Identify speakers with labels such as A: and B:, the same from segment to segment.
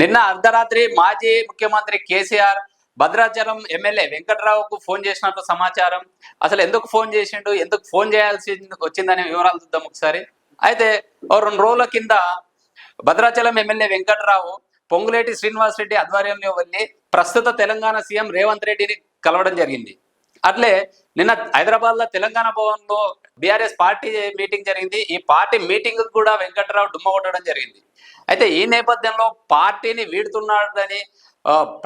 A: నిన్న అర్ధరాత్రి మాజీ ముఖ్యమంత్రి కేసీఆర్ భద్రాచలం ఎమ్మెల్యే వెంకట్రావుకు ఫోన్ చేసినట్లు సమాచారం. అసలు ఎందుకు ఫోన్ చేసిండు? ఎందుకు ఫోన్ చేయాల్సి వచ్చిందనే వివరాలు చూద్దాం ఒకసారి. అయితే ఓ రెండు రోజుల కింద భద్రాచలం ఎమ్మెల్యే వెంకట్రావు పొంగులేటి శ్రీనివాస్ రెడ్డి ఆధ్వర్యంలో వెళ్ళి ప్రస్తుత తెలంగాణ సీఎం రేవంత్ రెడ్డిని కలవడం జరిగింది. అట్లే నిన్న హైదరాబాద్లో తెలంగాణ భవన్లో బీఆర్ఎస్ పార్టీ మీటింగ్ జరిగింది. ఈ పార్టీ మీటింగ్ కూడా వెంకట్రావు డుమ్మ కొట్టడం జరిగింది. అయితే ఈ నేపథ్యంలో పార్టీని వీడుతున్నాడని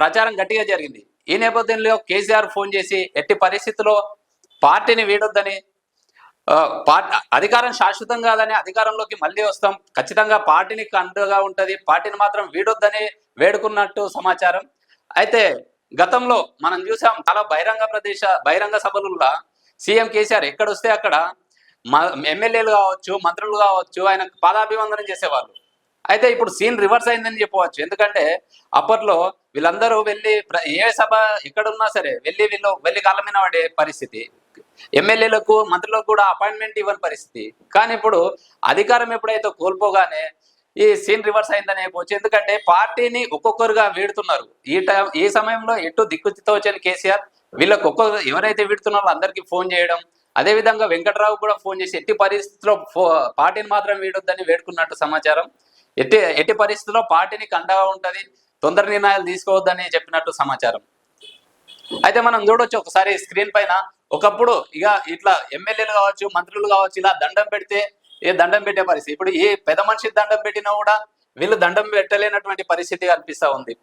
A: ప్రచారం గట్టిగా జరిగింది. ఈ నేపథ్యంలో కేసీఆర్ ఫోన్ చేసి ఎట్టి పరిస్థితుల్లో పార్టీని వీడొద్దని అధికారం శాశ్వతం కాదని అధికారంలోకి మళ్ళీ వస్తాం. ఖచ్చితంగా పార్టీని అండగా ఉంటుంది. పార్టీని మాత్రం వీడొద్దని వేడుకున్నట్టు సమాచారం. అయితే గతంలో మనం చూసాం చాలా బహిరంగ ప్రదేశ బహిరంగ సభలలో సీఎం కేసీఆర్ ఎక్కడొస్తే అక్కడ ఎమ్మెల్యేలు కావచ్చు మంత్రులు కావచ్చు ఆయన పాదాభివందనం చేసేవాళ్ళు. అయితే ఇప్పుడు సీన్ రివర్స్ అయిందని చెప్పవచ్చు. ఎందుకంటే అప్పట్లో వీళ్ళందరూ వెళ్ళి ఏ సభ ఎక్కడున్నా సరే వెళ్ళి వీళ్ళు వెళ్ళి కాలమైన మీద పడే పరిస్థితి. ఎమ్మెల్యేలకు మంత్రులకు కూడా అపాయింట్మెంట్ ఇవ్వని పరిస్థితి. కానీ ఇప్పుడు అధికారం ఎప్పుడైతే కోల్పోగానే ఈ సీన్ రివర్స్ అయిందని చెప్పవచ్చు. ఎందుకంటే పార్టీని ఒక్కొక్కరుగా వీడుతున్నారు. ఈ టైం ఈ సమయంలో ఎటు దిక్కుతో వచ్చని కేసీఆర్ వీళ్ళకి ఒక్కొక్క ఎవరైతే వీడుతున్నారో అందరికీ ఫోన్ చేయడం అదే విధంగా కూడా ఫోన్ చేసి ఎట్టి పరిస్థితిలో పార్టీని మాత్రం వీడొద్దని వేడుకున్నట్టు సమాచారం. ఎట్టి ఎట్టి పరిస్థితుల్లో పార్టీని కండగా ఉంటది తొందర నిర్ణయాలు తీసుకోవద్దని చెప్పినట్టు సమాచారం. అయితే మనం చూడొచ్చు ఒకసారి స్క్రీన్ పైన ఒకప్పుడు ఇక ఇట్లా ఎమ్మెల్యేలు కావచ్చు మంత్రులు కావచ్చు ఇలా దండం పెడితే ఏ దండం పెట్టే పరిస్థితి. ఇప్పుడు ఏ పెద్ద మనిషి దండం పెట్టినా కూడా వీళ్ళు దండం పెట్టలేనటువంటి పరిస్థితి కనిపిస్తా ఉంది.